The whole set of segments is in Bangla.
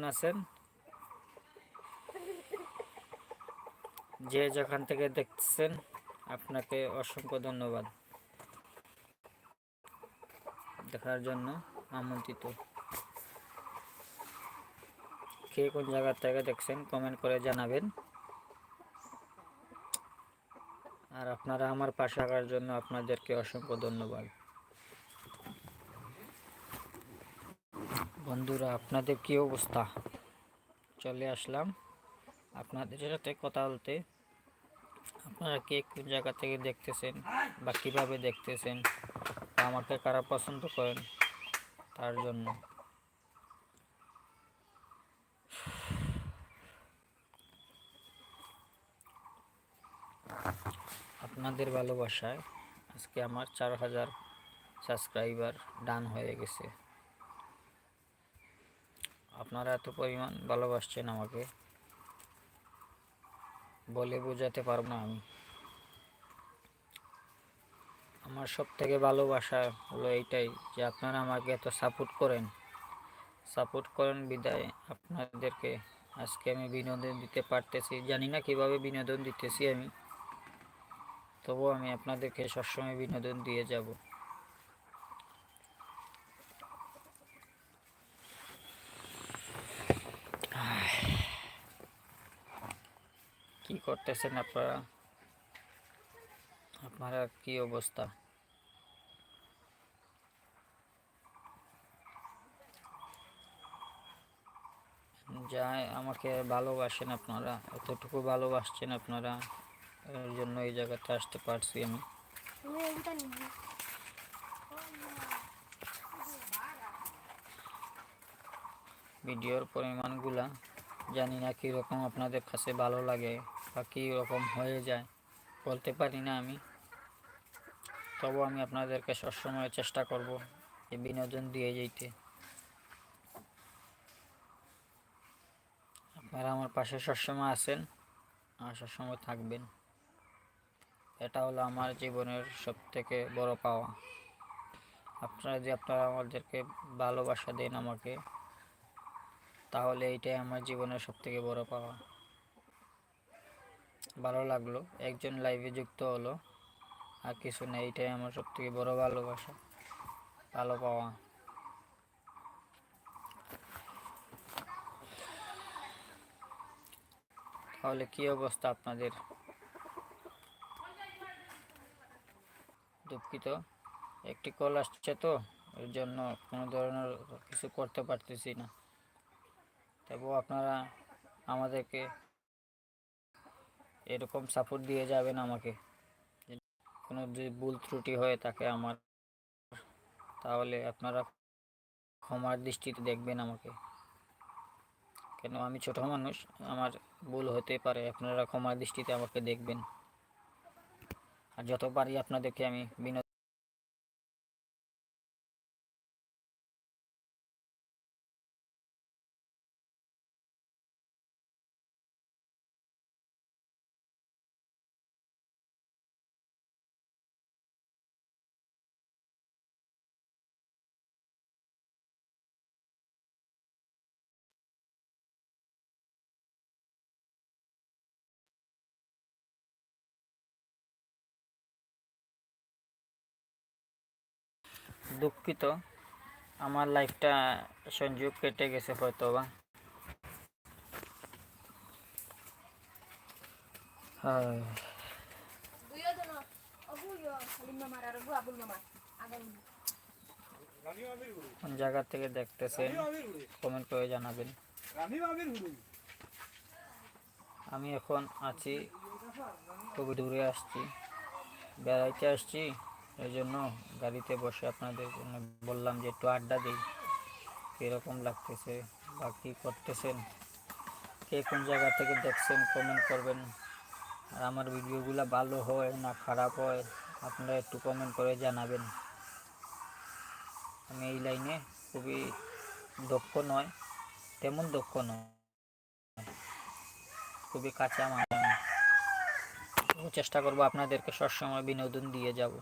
কেমন আছেন? যে যেখান থেকে দেখছেন আপনাকে অসংখ্য ধন্যবাদ। দেখার জন্য আমন্ত্রিত। কে কোন জায়গার থেকে দেখছেন কমেন্ট করে জানাবেন। আর আপনারা আমার পাশে আঁকার জন্য আপনাদেরকে অসংখ্য ধন্যবাদ। বন্ধুরা, আপনাদের কি অবস্থা? চলে আসলাম আপনাদের সাথে কথা বলতে। আপনারা কে কোন জায়গা থেকে দেখতেছেন বা কীভাবে দেখতেছেন বা আমাকে কারা পছন্দ করেন তার জন্য। আপনাদের ভালোবাসায় আজকে আমার চার হাজার সাবস্ক্রাইবার ডান হয়ে গেছে। আপনারা এত পরিমাণ ভালোবাসছেন আমাকে, বলে বোঝাতে পারব না আমি। আমার সব থেকে ভালোবাসা হলো এইটাই যে আপনারা আমাকে এত সাপোর্ট করেন। সাপোর্ট করেন বিদায় আপনাদেরকে। আজকে আমি বিনোদন দিতে পারতেছি, জানি না কীভাবে বিনোদন দিতেছি আমি। তবুও আমি আপনাদেরকে সবসময় বিনোদন দিয়ে যাব। কি করতেছেন আপনারা? আপনারা কি অবস্থা? যাই, আমাকে ভালোবাসেন আপনারা, এতটুকু ভালোবাসছেন আপনারা, এর জন্য এই জায়গাতে আসতে পারছি আমি। ভিডিওর পরিমাণগুলা জানি না কীরকম আপনাদের কাছে ভালো লাগে। বা কী রকম হয়ে যায় বলতে পারি না আমি। তবু আমি আপনাদেরকে সবসময় চেষ্টা করব এই বিনোদন দিয়ে যেতে আপনারা আমার পাশে সবসময় আছেন, আর সবসময় থাকবেন। এটা হলো আমার জীবনের সব থেকে বড় পাওয়া। আপনারা যে আপনারা আমাদেরকে ভালোবাসা দেন আমাকে, তাহলে এইটাই আমার জীবনের সব থেকে বড় পাওয়া। ভালো লাগল। একজন লাইভে যুক্ত হলো। আর কিছু না এইটাই আমার সব থেকে বড় ভালোবাসা, ভালো পাওয়া। তাহলে কি অবস্থা আপনাদের? দুঃখিত। একটি কল আসছে তো, এর জন্য কোনো ধরনের কিছু করতে পারতেছি না। তবুও আপনারা আমাদেরকে এরকম সাপোর্ট দিয়ে যাবেন আমাকে। কোনো যদি ভুল ত্রুটি হয় তাকে আমার, তাহলে আপনারা ক্ষমার দৃষ্টিতে দেখবেন আমাকে। কেন? আমি ছোট মানুষ, আমার ভুল হতে পারে, আপনারা ক্ষমার দৃষ্টিতে আমাকে দেখবেন। আর যত পারি আপনাদেরকে আমি বিনোদন দুঃখিত। আমার লাইফটা সংযোগ কেটে গেছে হয়তো বা কোন জায়গা থেকে দেখতেছেন কমেন্ট করে জানাবেন। আমি এখন আছি খুবই দূরে আসছি। বেড়াইতে আসছি। এই জন্য গাড়িতে বসে আপনাদের জন্য বললাম যে একটু আড্ডা দিই, কীরকম লাগতেছে বা কী করতেছেন, কে কোন জায়গা থেকে দেখছেন কমেন্ট করবেন। আর আমার ভিডিওগুলো ভালো হয় না খারাপ হয়, আপনারা একটু কমেন্ট করে জানাবেন। আমি এই লাইনে খুবই দক্ষ নয়, তেমন দক্ষ নয়, খুবই কাঁচা। তবু চেষ্টা করব আপনাদেরকে সবসময় বিনোদন দিয়ে যাব।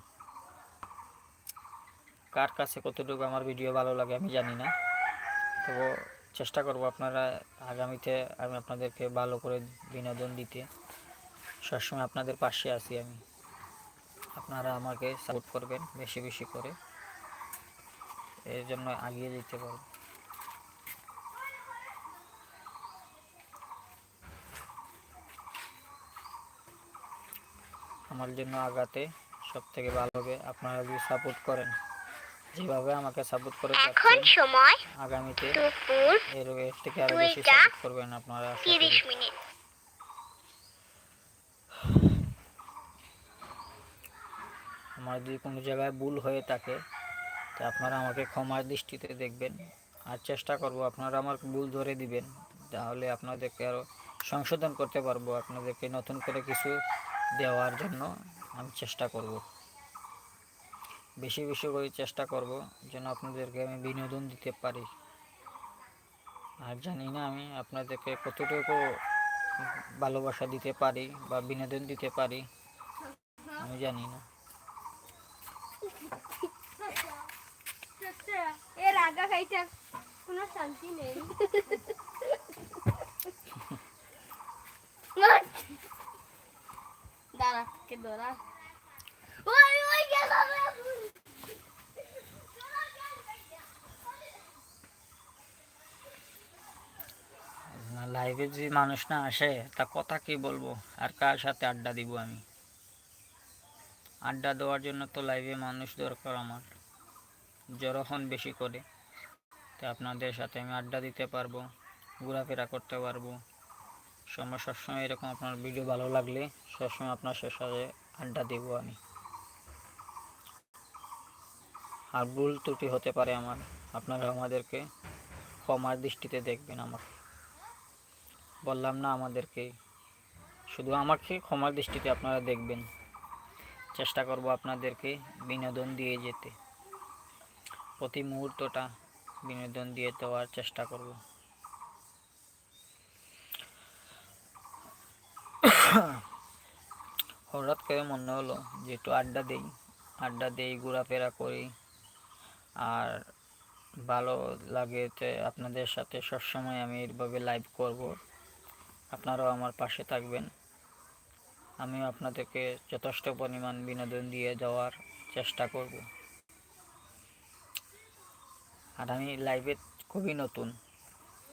কার কাছে কতটুকু আমার ভিডিও ভালো লাগে আমি জানি না। তবু চেষ্টা করব আপনারা আগামীতে আমি আপনাদেরকে ভালো করে বিনোদন দিতে। সবসময় আপনাদের পাশে আছি আমি। আপনারা আমাকে সাপোর্ট করবেন বেশি বেশি করে। এর জন্য এগিয়ে যেতে পারব। আমার জন্য আগাতে সব থেকে ভালো হবে আপনারা যদি সাপোর্ট করেন। যেভাবে আমাকে সাপোর্ট করে এখন সময় আগামীতে দুপুর এর থেকে আরও বেশি সাপোর্ট করবেন আপনারা আশা করি। তিরিশ মিনিট। আমার যদি কোনো জায়গায় ভুল হয়ে থাকে তো আপনারা আমাকে ক্ষমার দৃষ্টিতে দেখবেন। আর চেষ্টা করব আপনারা আমার ভুল ধরে দিবেন। তাহলে আপনাদেরকে আরও সংশোধন করতে পারব আপনাদেরকে নতুন করে কিছু দেওয়ার জন্য আমি চেষ্টা করব। বেশি বেশি করে চেষ্টা করব যেন আপনাদেরকে আমি বিনোদন দিতে পারি। আর জানি না আমি আপনাদেরকে কতটুকু ভালোবাসা দিতে পারি বা বিনোদন দিতে পারি আমি জানি না। এর আগা খাইতে কোনো শান্তি নেই। দাঁড়া কে দাঁড়া ওই ওই গেল না লাইভে যদি মানুষ না আসে, তা কথা কি বলব? আর কার সাথে আড্ডা দিব আমি? আড্ডা দেওয়ার জন্য তো লাইভে মানুষ দরকার আমার। জড়খন বেশি করে। তো আপনাদের সাথে আমি আড্ডা দিতে পারব, ঘোরাফেরা করতে পারব। সময় সবসময় এরকম আপনার ভিডিও ভালো লাগলে, সবসময় আপনার সাথে আড্ডা দেব আমি। আর ভুল ত্রুটি হতে পারে আমার। আপনারা আমাদেরকে ক্ষমার দৃষ্টিতে দেখবেন আমাকে বললাম না আমাদেরকে। শুধু আমাকে ক্ষমার দৃষ্টিতে আপনারা দেখবেন। চেষ্টা করব আপনাদেরকে বিনোদন দিয়ে যেতে। প্রতি মুহূর্তটা বিনোদন দিয়ে দেওয়ার চেষ্টা করব। হঠাৎ করে মনে হলো যে একটু আড্ডা দেই। আড্ডা দেই, ঘোরাফেরা করি। আর ভালো লাগে আপনাদের সাথে সবসময় আমি এইভাবে লাইভ করব। আপনারাও আমার পাশে থাকবেন। আমিও আপনাদেরকে যথেষ্ট পরিমাণ বিনোদন দিয়ে যাওয়ার চেষ্টা করব। আর আমি লাইভে খুবই নতুন।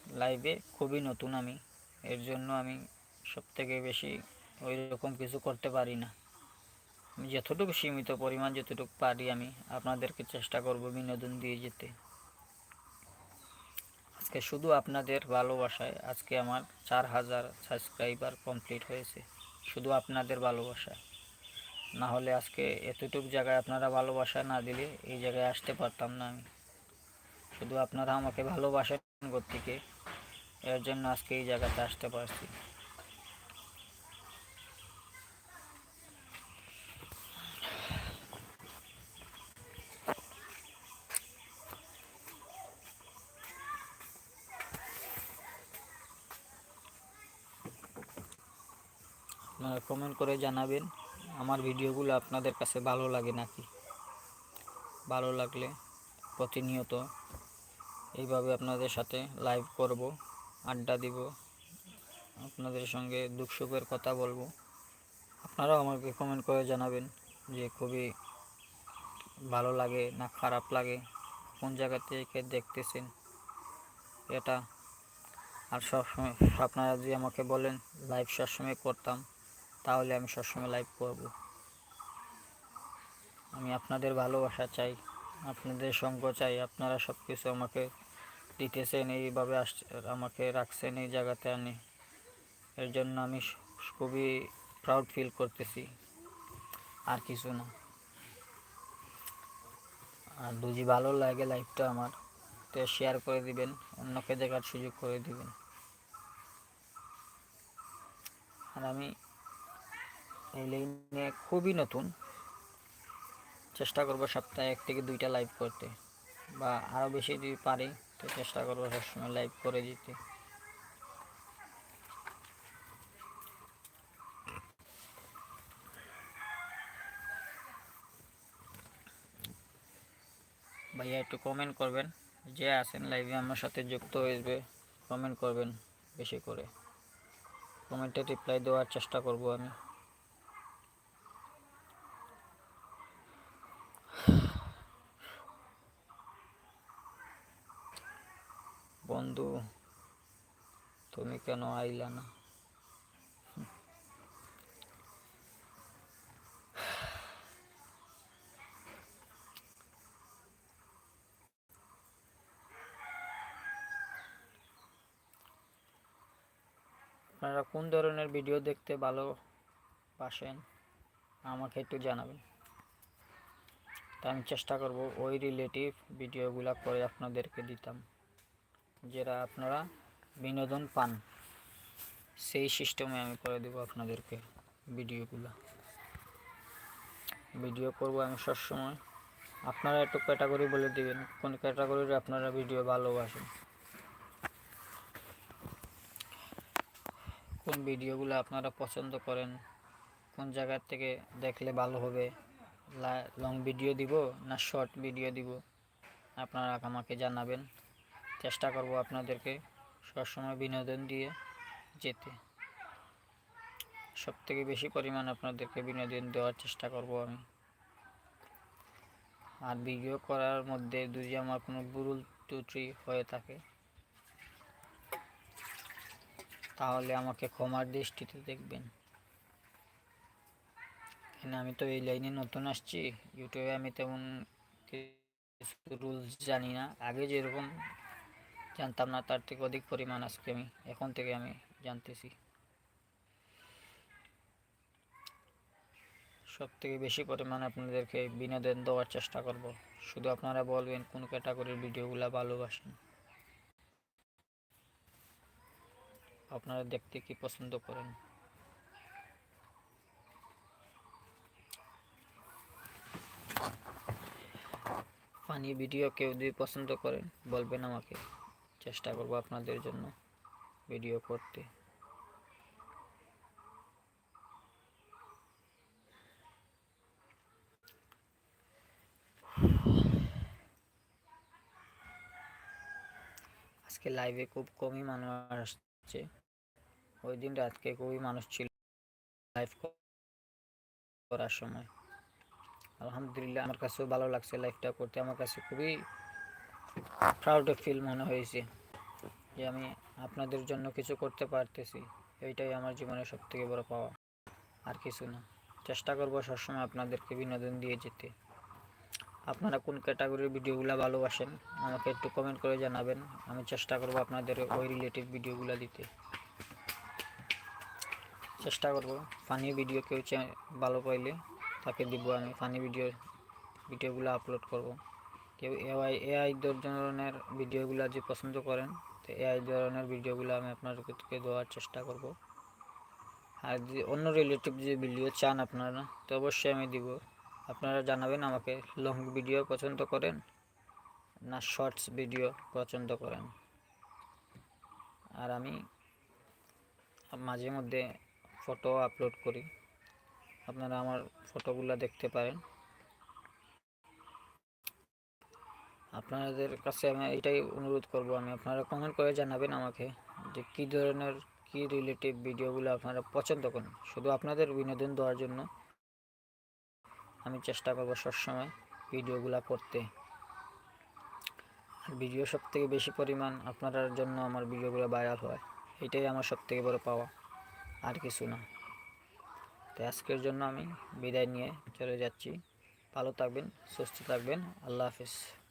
লাইভে খুবই নতুন আমি। এর জন্য আমি সব থেকে বেশি ওই রকম কিছু করতে পারি না। আমি যতটুকু সীমিত পরিমাণ যতটুকু পারি আমি আপনাদেরকে চেষ্টা করব বিনোদন দিয়ে যেতে। আজকে শুধু আপনাদের ভালোবাসায় আজকে আমার চার হাজার সাবস্ক্রাইবার কমপ্লিট হয়েছে। শুধু আপনাদের ভালোবাসায়। না হলে আজকে এতটুকু জায়গায় আপনারা ভালোবাসা না দিলে এই জায়গায় আসতে পারতাম না আমি। শুধু আপনারা আমাকে ভালোবাসেন থেকে। এর জন্য আজকে এই জায়গাতে আসতে পারছি। আপনারা কমেন্ট করে জানাবেন। আমার ভিডিওগুলো আপনাদের কাছে ভালো লাগে নাকি? ভালো লাগলে প্রতিনিয়ত এইভাবে আপনাদের সাথে লাইভ করব, আড্ডা দিব, আপনাদের সঙ্গে দুঃখ সুখের কথা বলব। আপনারাও আমাকে কমেন্ট করে জানাবেন যে খুবই ভালো লাগে না খারাপ লাগে, কোন জায়গা থেকে দেখতেছেন? এটা আর সবসময় আপনারা যদি আমাকে বলেন লাইভ সবসময় করতাম। তাহলে আমি সবসময় লাইভ করব। আমি আপনাদের ভালোবাসা চাই, আপনাদের সঙ্গ চাই, আপনারা সব কিছু আমাকে দিতেছেন, এইভাবে আস আমাকে রাখছেন এই জায়গাতে আনি এর জন্য আমি খুবই প্রাউড ফিল করতেছি। আর কিছু না। আর যদি ভালো লাগে লাইফটা আমার। তো শেয়ার করে দিবেন, অন্যকে দেখার সুযোগ করে দিবেন। আর আমি এই লাইনে খুবই নতুন। চেষ্টা করব সপ্তাহে এক থেকে দুইটা লাইভ করতে। বা আরও বেশি যদি পারি, তো চেষ্টা করব সবসময় লাইভ করে দিতে। ভাইয়া একটু কমেন্ট করবেন, যে আছেন লাইভে আমার সাথে যুক্ত হয়ে কমেন্ট করবেন বেশি করে। কমেন্টে রিপ্লাই দেওয়ার চেষ্টা করব আমি। তুমি কেন আইলা না? আপনারা কোন ধরনের ভিডিও দেখতে ভালোবাসেন, আমাকে একটু জানাবেন। তা আমি চেষ্টা করব ওই রিলেটিভ ভিডিওগুলো করে আপনাদেরকে দিতাম, যেটা আপনারা বিনোদন পান, সেই সিস্টেমে আমি করে দেবো আপনাদেরকে ভিডিওগুলো। ভিডিও করব আমি সবসময়। আপনারা একটু ক্যাটাগরি বলে দিবেন, কোন ক্যাটাগরির আপনারা ভিডিও ভালোবাসেন? কোন ভিডিওগুলো আপনারা পছন্দ করেন? কোন জায়গার থেকে দেখলে ভালো হবে? লং ভিডিও দিব না শর্ট ভিডিও দিব? আপনারা আমাকে জানাবেন। চেষ্টা করব আপনাদেরকে। সবসময় বিনোদন দিয়ে যেতে। সব থেকে বেশি পরিমাণ আপনাদেরকে বিনোদন দেওয়ার চেষ্টা করব আমি। আর ভিডিও করার মধ্যে যদি আমার কোনো ভুল ত্রুটি হয়ে থাকে, তাহলে আমাকে ক্ষমার দৃষ্টিতে দেখবেন। এখানে আমি তো এই লাইনে নতুন আসছি, ইউটিউবে আমি তেমন রুলস জানি না। আগে যেরকম জানতাম না তার থেকে অধিক পরিমাণ আজকে আমি, এখন থেকে আমি জানতেছি। সব থেকে বেশি পরিমাণ আপনাদেরকে বিনোদন দেওয়ার চেষ্টা করব। শুধু আপনারা বলবেন কোন ক্যাটাগরির ভিডিওগুলো ভালোবাসেন। আপনারা দেখতে কি পছন্দ করেন? ফানি ভিডিও কেউ যদি পছন্দ করেন, বলবেন আমাকে। চেষ্টা করব আপনাদের জন্য ভিডিও করতে। আজকে লাইভে খুব কমই মানুষ আসছে। ওই দিন রাতকে খুবই মানুষ ছিল লাইভ করার সময়। আলহামদুলিল্লাহ আমার কাছেও ভালো লাগছে লাইভটা করতে। আমার কাছে খুবই প্রাউড ফিল মনে হয়েছে। যে আমি আপনাদের জন্য কিছু করতে পারতেছি। এইটাই আমার জীবনের সব থেকে বড় পাওয়া। আর কিছু না। চেষ্টা করব সবসময় আপনাদেরকে বিনোদন দিয়ে যেতে। আপনারা কোন ক্যাটাগরির ভিডিওগুলো ভালোবাসেন, আমাকে একটু কমেন্ট করে জানাবেন। আমি চেষ্টা করব আপনাদের ওই রিলেটিভ ভিডিওগুলো দিতে। চেষ্টা করব। ফানি ভিডিও কেউ ভালো পাইলে তাকে দিব আমি। ফানি ভিডিও ভিডিওগুলো আপলোড করব। কেউ এআই এআই ধরনের ভিডিওগুলো যে পছন্দ করেন তো এই ধরনের ভিডিওগুলো আমি আপনাদেরকে দেওয়ার চেষ্টা করব। আর যদি অন্য রিলেটিভ যে ভিডিও চান আপনারা, তো অবশ্যই আমি দিব। আপনারা জানাবেন আমাকে লং ভিডিও পছন্দ করেন না শর্টস ভিডিও পছন্দ করেন। আর আমি মাঝে মধ্যে ফটো আপলোড করি। আপনারা আমার ফটোগুলো দেখতে পারেন। আপনাদের কাছে আমি এটাই অনুরোধ করব, আমি আপনারা কমেন্ট করে জানাবেন আমাকে যে কী ধরনের, কী রিলেটিভ ভিডিওগুলো আপনারা পছন্দ করেন। শুধু আপনাদের বিনোদন দেওয়ার জন্য। আমি চেষ্টা করব সবসময় ভিডিওগুলো করতে। আর ভিডিও সব থেকে বেশি পরিমাণ আপনার জন্য আমার ভিডিওগুলো ভাইরাল হয়। এটাই আমার সব থেকে বড় পাওয়া। আর কিছু না। তো আজকের জন্য আমি বিদায় নিয়ে চলে যাচ্ছি। ভালো থাকবেন, সুস্থ থাকবেন। আল্লাহ হাফিজ।